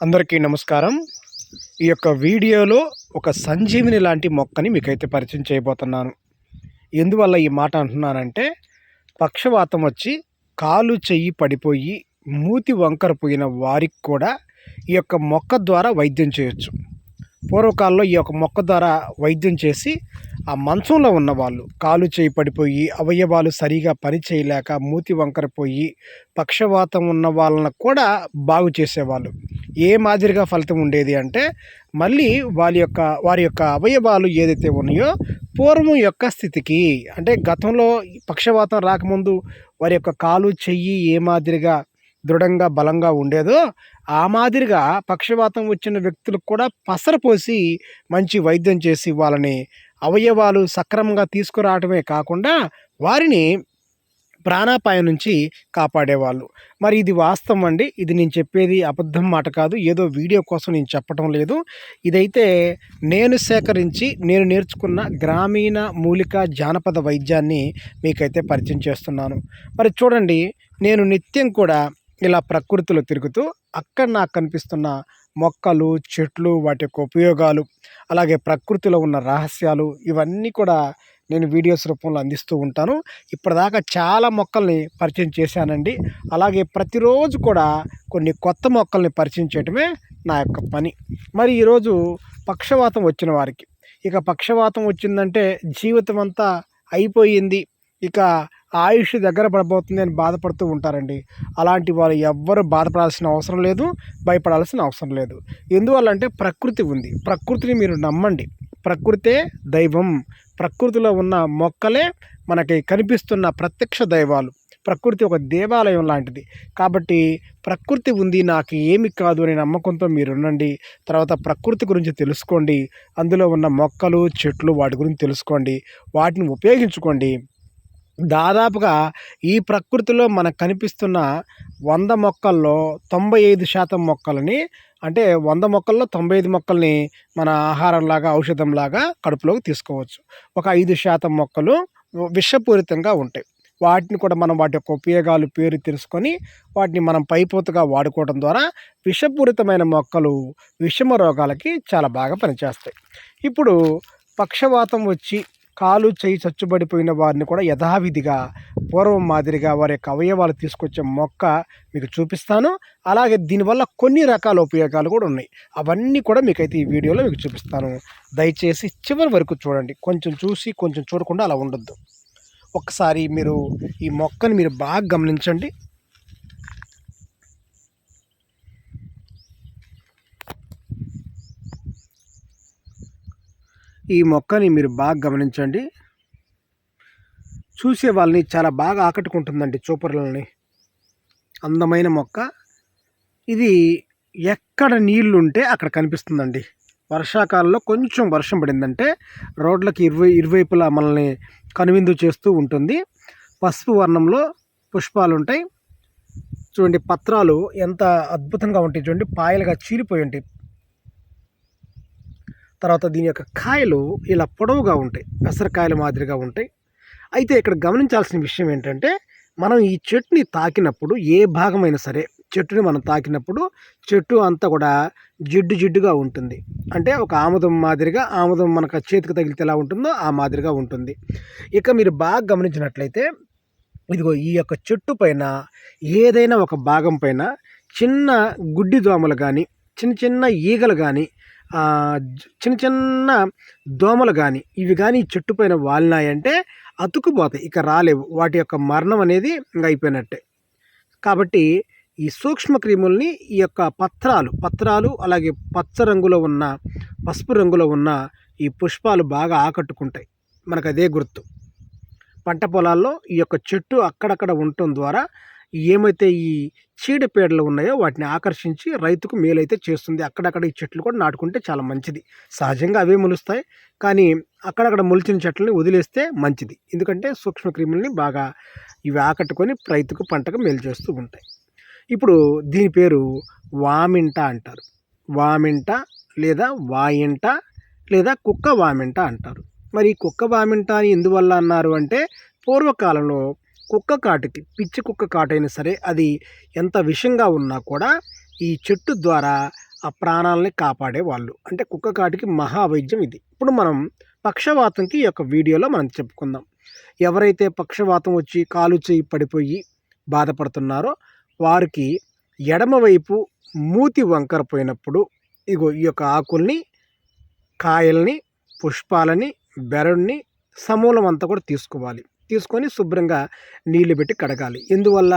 అందరికీ నమస్కారం. ఈ యొక్క వీడియోలో ఒక సంజీవిని లాంటి మొక్కని మీకైతే పరిచయం చేయబోతున్నాను. ఎందువల్ల ఈ మాట అంటున్నానంటే పక్షవాతం వచ్చి కాలు చెయ్యి పడిపోయి మూతి వంకర పోయిన వారికి కూడా ఈ యొక్క మొక్క ద్వారా వైద్యం చేయొచ్చు. పూర్వకాలంలో ఈ యొక్క మొక్క ద్వారా వైద్యం చేసి ఆ మంచంలో ఉన్న వాళ్ళు కాలు చేయి పడిపోయి అవయవాలు సరిగా పని చేయలేక మూతి వంకరపోయి పక్షవాతం ఉన్న వాళ్ళని కూడా బాగు చేసేవాళ్ళు. ఏ మాదిరిగా ఫలితం ఉండేది అంటే మళ్ళీ వాళ్ళ యొక్క వారి యొక్క అవయవాలు ఏదైతే ఉన్నాయో పూర్వం యొక్క స్థితికి అంటే గతంలో పక్షవాతం రాకముందు వారి యొక్క కాలు చెయ్యి ఏ మాదిరిగా దృఢంగా బలంగా ఉండేదో ఆ మాదిరిగా పక్షవాతం వచ్చిన వ్యక్తులకు కూడా పసరపోసి మంచి వైద్యం చేసి వాళ్ళని అవయవాలు సక్రమంగా తీసుకురావటమే కాకుండా వారిని ప్రాణాపాయం నుంచి కాపాడేవాళ్ళు. మరి ఇది వాస్తవం అండి. ఇది నేను చెప్పేది అబద్ధం మాట కాదు. ఏదో వీడియో కోసం నేను చెప్పటం లేదు. ఇదైతే నేను సేకరించి నేను నేర్చుకున్న గ్రామీణ మూలిక జానపద వైద్యాన్ని మీకైతే పరిచయం చేస్తున్నాను. మరి చూడండి నేను నిత్యం కూడా ఇలా ప్రకృతిలో తిరుగుతూ అక్కడ నాకు కనిపిస్తున్న మొక్కలు చెట్లు వాటి యొక్క ఉపయోగాలు అలాగే ప్రకృతిలో ఉన్న రహస్యాలు ఇవన్నీ కూడా నేను వీడియోస్ రూపంలో అందిస్తూ ఉంటాను. ఇప్పటిదాకా చాలా మొక్కల్ని పరిచయం చేశానండి. అలాగే ప్రతిరోజు కూడా కొన్ని కొత్త మొక్కల్ని పరిచయం చేయటమే నా యొక్క పని. మరి ఈరోజు పక్షవాతం వచ్చిన వారికి ఇక పక్షవాతం వచ్చిందంటే జీవితం అంతా అయిపోయింది. ఇక ఆయుష్ దగ్గర పడబోతుంది అని బాధపడుతూ ఉంటారండి. అలాంటి వాళ్ళు ఎవ్వరు బాధపడాల్సిన అవసరం లేదు భయపడాల్సిన అవసరం లేదు. ఎందువల్లంటే ప్రకృతి ఉంది. ప్రకృతిని మీరు నమ్మండి. ప్రకృతే దైవం. ప్రకృతిలో ఉన్న మొక్కలే మనకి కనిపిస్తున్న ప్రత్యక్ష దైవాలు. ప్రకృతి ఒక దేవాలయం లాంటిది. కాబట్టి ప్రకృతి ఉంది నాకు ఏమి కాదు అనే నమ్మకంతో మీరు ఉండండి. తర్వాత ప్రకృతి గురించి తెలుసుకోండి. అందులో ఉన్న మొక్కలు చెట్లు వాటి గురించి తెలుసుకోండి. వాటిని ఉపయోగించుకోండి. దాదాపుగా ఈ ప్రకృతిలో మనకు కనిపిస్తున్న వంద మొక్కల్లో తొంభై ఐదు శాతం మొక్కలని అంటే వంద మొక్కల్లో తొంభై ఐదు మొక్కల్ని మన ఆహారంలాగా ఔషధంలాగా కడుపులోకి తీసుకోవచ్చు. ఒక ఐదు శాతం మొక్కలు విషపూరితంగా ఉంటాయి. వాటిని కూడా మనం వాటి యొక్క ఉపయోగాలు పేరు తెలుసుకొని వాటిని మనం పైపోతుగా వాడుకోవడం ద్వారా విషపూరితమైన మొక్కలు విషమ రోగాలకి చాలా బాగా పనిచేస్తాయి. ఇప్పుడు పక్షవాతం వచ్చి కాలు చేయి చచ్చుబడిపోయిన వారిని కూడా యథావిధిగా పూర్వం మాదిరిగా వారి యొక్క అవయవాలు తీసుకొచ్చే మొక్క మీకు చూపిస్తాను. అలాగే దీనివల్ల కొన్ని రకాల ఉపయోగాలు కూడా ఉన్నాయి. అవన్నీ కూడా మీకైతే ఈ వీడియోలో మీకు చూపిస్తాను. దయచేసి చివరి వరకు చూడండి. కొంచెం చూసి కొంచెం చూడకుండా అలా ఉండొద్దు. ఒకసారి మీరు ఈ మొక్కను మీరు బాగా గమనించండి. ఈ మొక్కని మీరు బాగా గమనించండి. చూసే వాళ్ళని చాలా బాగా ఆకట్టుకుంటుందండి చూపర్లని అందమైన మొక్క. ఇది ఎక్కడ నీళ్ళు ఉంటే అక్కడ కనిపిస్తుందండి. వర్షాకాలంలో కొంచెం వర్షం పడిందంటే రోడ్లకి ఇరువై ఇరువైపులా మనల్ని కనువిందు చేస్తూ ఉంటుంది. పసుపు వర్ణంలో పుష్పాలు ఉంటాయి చూడండి పత్రాలు ఎంత అద్భుతంగా ఉంటాయి. చూడండి పాయలుగా చీలిపోయి ఉంటాయి. తర్వాత దీని యొక్క కాయలు ఇలా పొడవుగా ఉంటాయి పెసరకాయల మాదిరిగా ఉంటాయి. అయితే ఇక్కడ గమనించాల్సిన విషయం ఏంటంటే మనం ఈ చెట్టుని తాకినప్పుడు ఏ భాగమైనా సరే చెట్టుని మనం తాకినప్పుడు చెట్టు అంతా కూడా జిడ్డు జిడ్డుగా ఉంటుంది. అంటే ఒక ఆముదం మాదిరిగా ఆముదం మనకు చేతికి తగిలితే ఎలా ఉంటుందో ఆ మాదిరిగా ఉంటుంది. ఇక మీరు బాగా గమనించినట్లయితే ఇదిగో ఈ యొక్క చెట్టు పైన ఏదైనా ఒక భాగం పైన చిన్న గుడ్డి దోమలు కానీ చిన్న చిన్న ఈగలు కానీ చిన్న చిన్న దోమలు కానీ ఇవి కానీ చెట్టు పైన వాలినాయంటే అతుకుపోతాయి ఇక రాలేవు. వాటి యొక్క మరణం అనేది ఇంక అయిపోయినట్టే. కాబట్టి ఈ సూక్ష్మ క్రిముల్ని ఈ యొక్క పత్రాలు పత్రాలు అలాగే పచ్చ రంగులో ఉన్న పసుపు రంగులో ఉన్న ఈ పుష్పాలు బాగా ఆకట్టుకుంటాయి. మనకు అదే గుర్తు. పంట పొలాల్లో ఈ యొక్క చెట్టు అక్కడక్కడ ఉండటం ద్వారా ఏమైతే ఈ చీడపీడలు ఉన్నాయో వాటిని ఆకర్షించి రైతుకు మేలైతే చేస్తుంది. అక్కడక్కడ ఈ చెట్లు కూడా నాటుకుంటే చాలా మంచిది. సహజంగా అవే మొలుస్తాయి. కానీ అక్కడక్కడ మొలిచిన చెట్లని వదిలేస్తే మంచిది. ఎందుకంటే సూక్ష్మక్రిములని బాగా ఇవి ఆకట్టుకొని రైతుకు పంటకు మేలు చేస్తూ ఉంటాయి. ఇప్పుడు దీని పేరు వామింట అంటారు. వామింట లేదా వాయింట లేదా కుక్క వామింట అంటారు. మరి కుక్క వామింట అని ఎందువల్ల అన్నారు అంటే పూర్వకాలంలో కుక్క కాటుకి పిచ్చి కుక్క కాటైనా సరే అది ఎంత విషంగా ఉన్నా కూడా ఈ చెట్టు ద్వారా ఆ ప్రాణాలని కాపాడే వాళ్ళు. అంటే కుక్క కాటికి మహావైద్యం ఇది. ఇప్పుడు మనం పక్షవాతంకి ఈ యొక్క వీడియోలో మనం చెప్పుకుందాం. ఎవరైతే పక్షవాతం వచ్చి కాలు చేయి పడిపోయి బాధపడుతున్నారో వారికి ఎడమవైపు మూతి వంకర పోయినప్పుడు ఇగో ఈ యొక్క ఆకుల్ని కాయల్ని పుష్పాలని బెరడుని సమూలం అంతా కూడా తీసుకోవాలి. తీసుకొని శుభ్రంగా నీళ్ళు పెట్టి కడగాలి. ఎందువల్ల?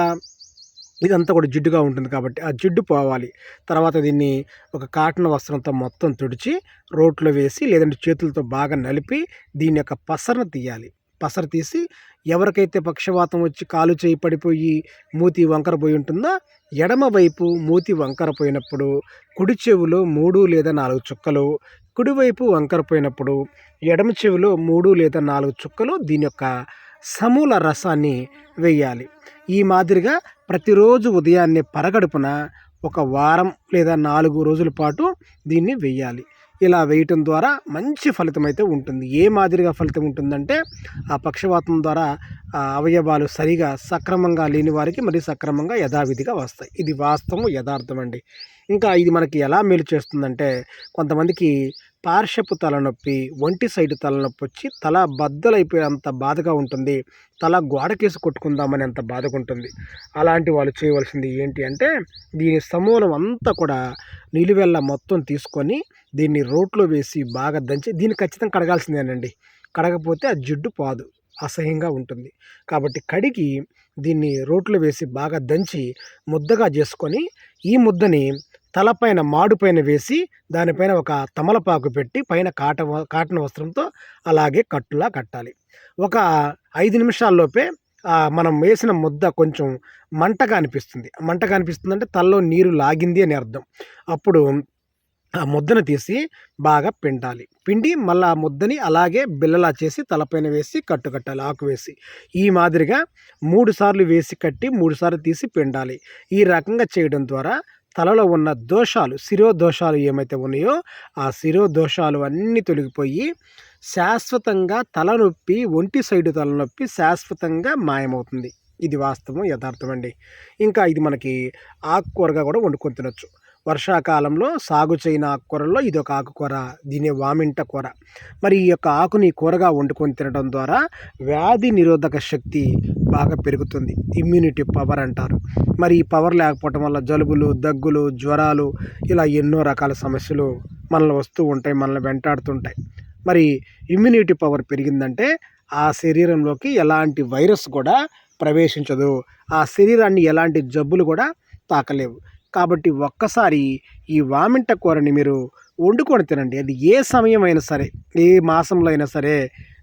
ఇదంతా కూడా జిడ్డుగా ఉంటుంది కాబట్టి ఆ జిడ్డు పోవాలి. తర్వాత దీన్ని ఒక కాటన్ వస్త్రంతో మొత్తం తుడిచి రోట్లో వేసి లేదంటే చేతులతో బాగా నలిపి దీని యొక్క పసరను తీయాలి. పసరు తీసి ఎవరికైతే పక్షవాతం వచ్చి కాలు చేయి పడిపోయి మూతి వంకర పోయి ఉంటుందో ఎడమ వైపు మూతి వంకర పోయినప్పుడు కుడి చెవులో మూడు లేదా నాలుగు చుక్కలు కుడివైపు వంకర పోయినప్పుడు ఎడమ చెవిలో మూడు లేదా నాలుగు చుక్కలు దీని యొక్క సమూల రసాన్ని వేయాలి. ఈ మాదిరిగా ప్రతిరోజు ఉదయాన్నే పరగడుపున ఒక వారం లేదా నాలుగు రోజుల పాటు దీన్ని వేయాలి. ఇలా వేయటం ద్వారా మంచి ఫలితం అయితే ఉంటుంది. ఏ మాదిరిగా ఫలితం ఉంటుందంటే ఆ పక్షవాతం ద్వారా ఆ అవయవాలు సరిగా సక్రమంగా లేని వారికి మరి సక్రమంగా యథావిధిగా వస్తాయి. ఇది వాస్తవం యథార్థం అండి. ఇంకా ఇది మనకి ఎలా మేలు చేస్తుందంటే కొంతమందికి పార్శ్వపు తలనొప్పి ఒంటి సైడ్ తలనొప్పి వచ్చి తల బద్దలైపోయేంత బాధగా ఉంటుంది. తల గోడకేసి కొట్టుకుందామని అంత బాధగా ఉంటుంది అలాంటి వాళ్ళు చేయవలసింది ఏంటి అంటే దీని సమూలం అంతా కూడా నిలువెల్ల మొత్తం తీసుకొని దీన్ని రోట్లో వేసి బాగా దంచి దీన్ని ఖచ్చితంగా కడగాల్సిందేనండి. కడగపోతే ఆ జిడ్డు పాదు. అసహ్యంగా ఉంటుంది. కాబట్టి కడిగి దీన్ని రోట్లో వేసి బాగా దంచి ముద్దగా చేసుకొని ఈ ముద్దని తలపైన మాడుపైన వేసి దానిపైన ఒక తమలపాకు పెట్టి పైన కాట కాటన్ వస్త్రంతో అలాగే కట్టులా కట్టాలి. ఒక ఐదు నిమిషాల్లోపే మనం వేసిన ముద్ద కొంచెం మంటగా అనిపిస్తుంది. మంటగా అనిపిస్తుంది అంటే తలలో నీరు లాగింది అని అర్థం. అప్పుడు ఆ ముద్దను తీసి బాగా పిండాలి. పిండి మళ్ళీ ఆ ముద్దని అలాగే బిల్లలా చేసి తలపైన వేసి కట్టు కట్టాలి ఆకు వేసి. ఈ మాదిరిగా మూడు సార్లు వేసి కట్టి మూడు సార్లు తీసి పిండాలి. ఈ రకంగా చేయడం ద్వారా తలలో ఉన్న దోషాలు శిరో దోషాలు ఏమైతే ఉన్నాయో ఆ శిరో దోషాలు అన్నీ తొలగిపోయి శాశ్వతంగా తలనొప్పి ఒంటి సైడు తలనొప్పి శాశ్వతంగా మాయమవుతుంది. ఇది వాస్తవం యథార్థం అండి. ఇంకా ఇది మనకి ఆకుకూరగా కూడా వండుకొని తినొచ్చు. వర్షాకాలంలో సాగు చేయని ఆకుకూరల్లో ఇది ఒక ఆకుకూర దీని వామింట కూర. మరి ఈ యొక్క ఆకుని కూరగా వండుకొని తినడం ద్వారా వ్యాధి నిరోధక శక్తి బాగా పెరుగుతుంది. ఇమ్యూనిటీ పవర్ అంటారు. మరి ఈ పవర్ లేకపోవటం వల్ల జలుబులు దగ్గులు జ్వరాలు ఇలా ఎన్నో రకాల సమస్యలు మనల్ని వస్తూ ఉంటాయి మనల్ని వెంటాడుతుంటాయి. మరి ఇమ్యూనిటీ పవర్ పెరిగిందంటే ఆ శరీరంలోకి ఎలాంటి వైరస్ కూడా ప్రవేశించదు. ఆ శరీరాన్ని ఎలాంటి జబ్బులు కూడా తాకలేవు. కాబట్టి ఒక్కసారి ఈ వామింట కూరని మీరు వండుకొని తినండి. అది ఏ సమయం అయినా సరే ఏ మాసంలో అయినా సరే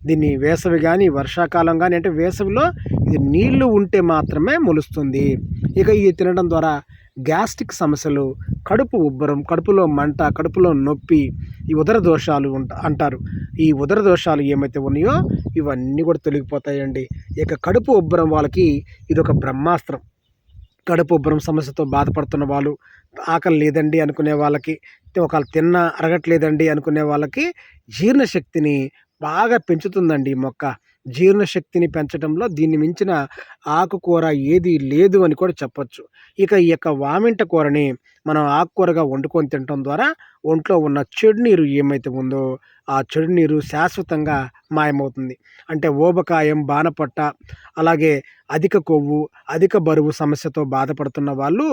దీన్ని వేసవి కానీ వర్షాకాలం కానీ అంటే వేసవిలో ఇది నీళ్ళు ఉంటే మాత్రమే మొలుస్తుంది. ఇక ఇది తినడం ద్వారా గ్యాస్ట్రిక్ సమస్యలు కడుపు ఉబ్బరం కడుపులో మంట కడుపులో నొప్పి ఈ ఉదర దోషాలు ఉంట అంటారు. ఈ ఉదర దోషాలు ఏమైతే ఉన్నాయో ఇవన్నీ కూడా తొలగిపోతాయండి. ఇక కడుపు ఉబ్బరం వాళ్ళకి ఇది ఒక బ్రహ్మాస్త్రం. కడుపు ఉబ్బరం సమస్యతో బాధపడుతున్న వాళ్ళు ఆకలి లేదండి అనుకునే వాళ్ళకి ఒకవేళ తిన్న అరగట్లేదండి అనుకునే వాళ్ళకి జీర్ణశక్తిని బాగా పెంచుతుందండి ఈ మొక్క. జీర్ణశక్తిని పెంచడంలో దీన్ని మించిన ఆకుకూర ఏది లేదు అని కూడా చెప్పొచ్చు. ఇక ఈ యొక్క వామింట కూరని మనం ఆకుకూరగా వండుకొని తినటం ద్వారా ఒంట్లో ఉన్న చెడు నీరు ఏమైతే ఉందో ఆ చెడు నీరు శాశ్వతంగా మాయమవుతుంది. అంటే ఓబకాయం బాణపట్ట అలాగే అధిక కొవ్వు అధిక బరువు సమస్యతో బాధపడుతున్న వాళ్ళు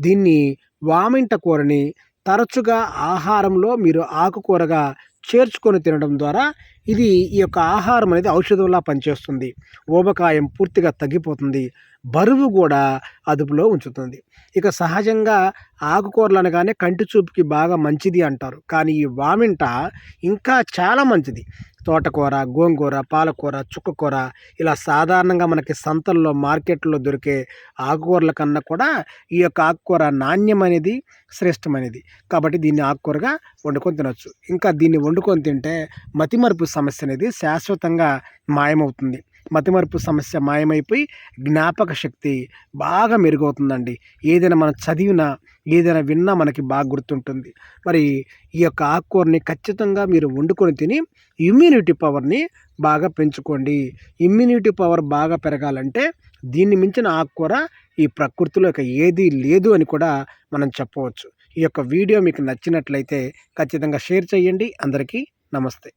దీన్ని వామింట కూరని తరచుగా ఆహారంలో మీరు ఆకుకూరగా చేర్చుకొని తినడం ద్వారా ఇది ఈ యొక్క ఆహారం అనేది ఔషధంలా పనిచేస్తుంది. ఊబకాయం పూర్తిగా తగ్గిపోతుంది. బరువు కూడా అదుపులో ఉంచుతుంది. ఇక సహజంగా ఆకుకూరలు అనగానే కంటి చూపుకి బాగా మంచిది అంటారు. కానీ ఈ వామింట ఇంకా చాలా మంచిది. తోటకూర గోంగూర పాలకూర చుక్కకూర ఇలా సాధారణంగా మనకి సంతల్లో మార్కెట్లో దొరికే ఆకుకూరల కన్నా కూడా ఈ యొక్క ఆకుకూర నాణ్యం అనేది శ్రేష్టమైనది. కాబట్టి దీన్ని ఆకుకూరగా వండుకొని తినొచ్చు. ఇంకా దీన్ని వండుకొని తింటే మతిమరుపు సమస్య అనేది శాశ్వతంగా మాయమవుతుంది. మతిమరుపు సమస్య మాయమైపోయి జ్ఞాపక శక్తి బాగా మెరుగవుతుందండి. ఏదైనా మనం చదివినా ఏదైనా విన్నా మనకి బాగా గుర్తుంటుంది. మరి ఈ యొక్క ఆకుకూరని ఖచ్చితంగా మీరు వండుకొని తిని ఇమ్యూనిటీ పవర్ని బాగా పెంచుకోండి. ఇమ్యూనిటీ పవర్ బాగా పెరగాలంటే దీన్ని మించిన ఆకుకూర ఈ ప్రకృతిలో ఇక ఏదీ లేదు అని కూడా మనం చెప్పవచ్చు. ఈ యొక్క వీడియో మీకు నచ్చినట్లయితే ఖచ్చితంగా షేర్ చేయండి. అందరికీ నమస్తే.